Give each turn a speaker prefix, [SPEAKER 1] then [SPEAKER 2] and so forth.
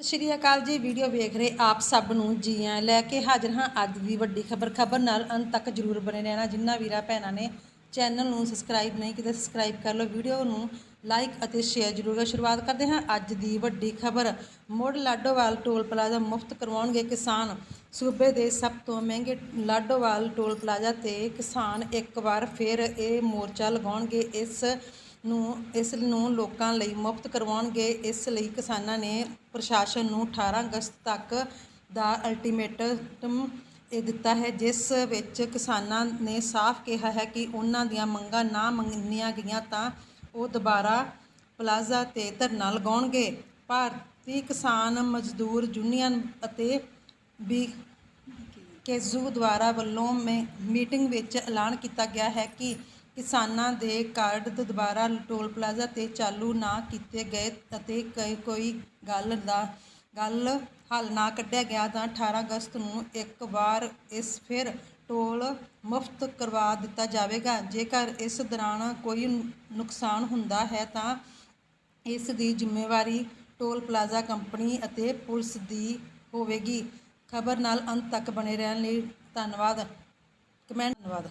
[SPEAKER 1] ਸਤਿ ਸ਼੍ਰੀ ਅਕਾਲ ਜੀ, ਵੀਡੀਓ ਵੇਖ ਰਹੇ ਆਪ ਸਭ ਨੂੰ। ਜੀ ਆਇਆਂ ਲੈ ਕੇ ਹਾਜ਼ਰ ਹਾਂ ਅੱਜ ਦੀ ਵੱਡੀ ਖਬਰ। ਖਬਰ ਨਾਲ ਅੰਤ ਤੱਕ ਜਰੂਰ ਬਣੇ ਰਹਿਣਾ। ਜਿਨ੍ਹਾਂ ਵੀਰਾ ਭੈਣਾਂ ਨੇ ਚੈਨਲ ਨੂੰ ਸਬਸਕ੍ਰਾਈਬ ਨਹੀਂ ਕੀਤਾ ਸਬਸਕ੍ਰਾਈਬ ਕਰ ਲਓ। ਵੀਡੀਓ ਨੂੰ ਲਾਈਕ ਅਤੇ ਸ਼ੇਅਰ ਜਰੂਰ ਕਰੋ। ਸ਼ੁਰੂਆਤ ਕਰਦੇ ਹਾਂ ਅੱਜ ਦੀ ਵੱਡੀ ਖਬਰ। ਮੁੜ ਲਾਡੋਵਾਲ ਟੋਲ ਪਲਾਜ਼ਾ ਮੁਫਤ ਕਰਵਾਉਣਗੇ ਕਿਸਾਨ। ਸੂਬੇ ਦੇ ਸਭ ਤੋਂ ਮਹਿੰਗੇ ਲਾਡੋਵਾਲ ਟੋਲ ਪਲਾਜ਼ਾ ਤੇ ਕਿਸਾਨ ਇੱਕ ਵਾਰ ਫਿਰ ਇਹ ਮੋਰਚਾ ਲਗਾਉਣਗੇ। ਇਸ ਨੂੰ, ਇਸ ਨੂੰ ਲੋਕਾਂ ਲਈ ਮੁਫਤ ਕਰਵਾਉਣਗੇ। ਇਸ ਲਈ ਕਿਸਾਨਾਂ ਨੇ ਪ੍ਰਸ਼ਾਸਨ ਨੂੰ 18 ਅਗਸਤ ਤੱਕ ਦਾ ਅਲਟੀਮੇਟਮ ਇਹ ਦਿੱਤਾ ਹੈ, ਜਿਸ ਵਿੱਚ ਕਿਸਾਨਾਂ ਨੇ ਸਾਫ਼ ਕਿਹਾ ਹੈ ਕਿ ਉਹਨਾਂ ਦੀਆਂ ਮੰਗਾਂ ਨਾ ਮੰਨੀਆਂ ਗਈਆਂ ਤਾਂ ਉਹ ਦੁਬਾਰਾ ਪਲਾਜ਼ਾ ਤੇ ਧਰਨਾ ਲਗਾਉਣਗੇ। ਭਾਰਤੀ ਕਿਸਾਨ ਮਜ਼ਦੂਰ ਯੂਨੀਅਨ ਅਤੇ ਵੀ ਕੇਜ਼ੂ ਦੁਆਰਾ ਵੱਲੋਂ ਮੇ- ਮੀਟਿੰਗ ਵਿੱਚ ਐਲਾਨ ਕੀਤਾ ਗਿਆ ਹੈ ਕਿ ਕਿਸਾਨਾਂ ਦੇ ਕਾਰਡ ਦੁਬਾਰਾ ਟੋਲ ਪਲਾਜ਼ਾ ਤੇ ਚਾਲੂ ਨਾ ਕੀਤੇ ਗਏ ਅਤੇ ਕਈ, ਕੋਈ ਗੱਲ ਦਾ, ਗੱਲ ਹੱਲ ਨਾ ਕੱਢਿਆ ਗਿਆ ਤਾਂ 18 ਅਗਸਤ ਨੂੰ ਇੱਕ ਵਾਰ ਇਸ ਫਿਰ ਟੋਲ ਮੁਫਤ ਕਰਵਾ ਦਿੱਤਾ ਜਾਵੇਗਾ। ਜੇਕਰ ਇਸ ਦੌਰਾਨ ਕੋਈ ਨੁਕਸਾਨ ਹੁੰਦਾ ਹੈ ਤਾਂ ਇਸ ਦੀ ਜ਼ਿੰਮੇਵਾਰੀ ਟੋਲ ਪਲਾਜ਼ਾ ਕੰਪਨੀ ਅਤੇ ਪੁਲਿਸ ਦੀ ਹੋਵੇਗੀ। ਖਬਰ ਨਾਲ ਅੰਤ ਤੱਕ ਬਣੇ ਰਹਿਣ ਲਈ ਧੰਨਵਾਦ। ਕਮੈਂਟ ਧੰਨਵਾਦ।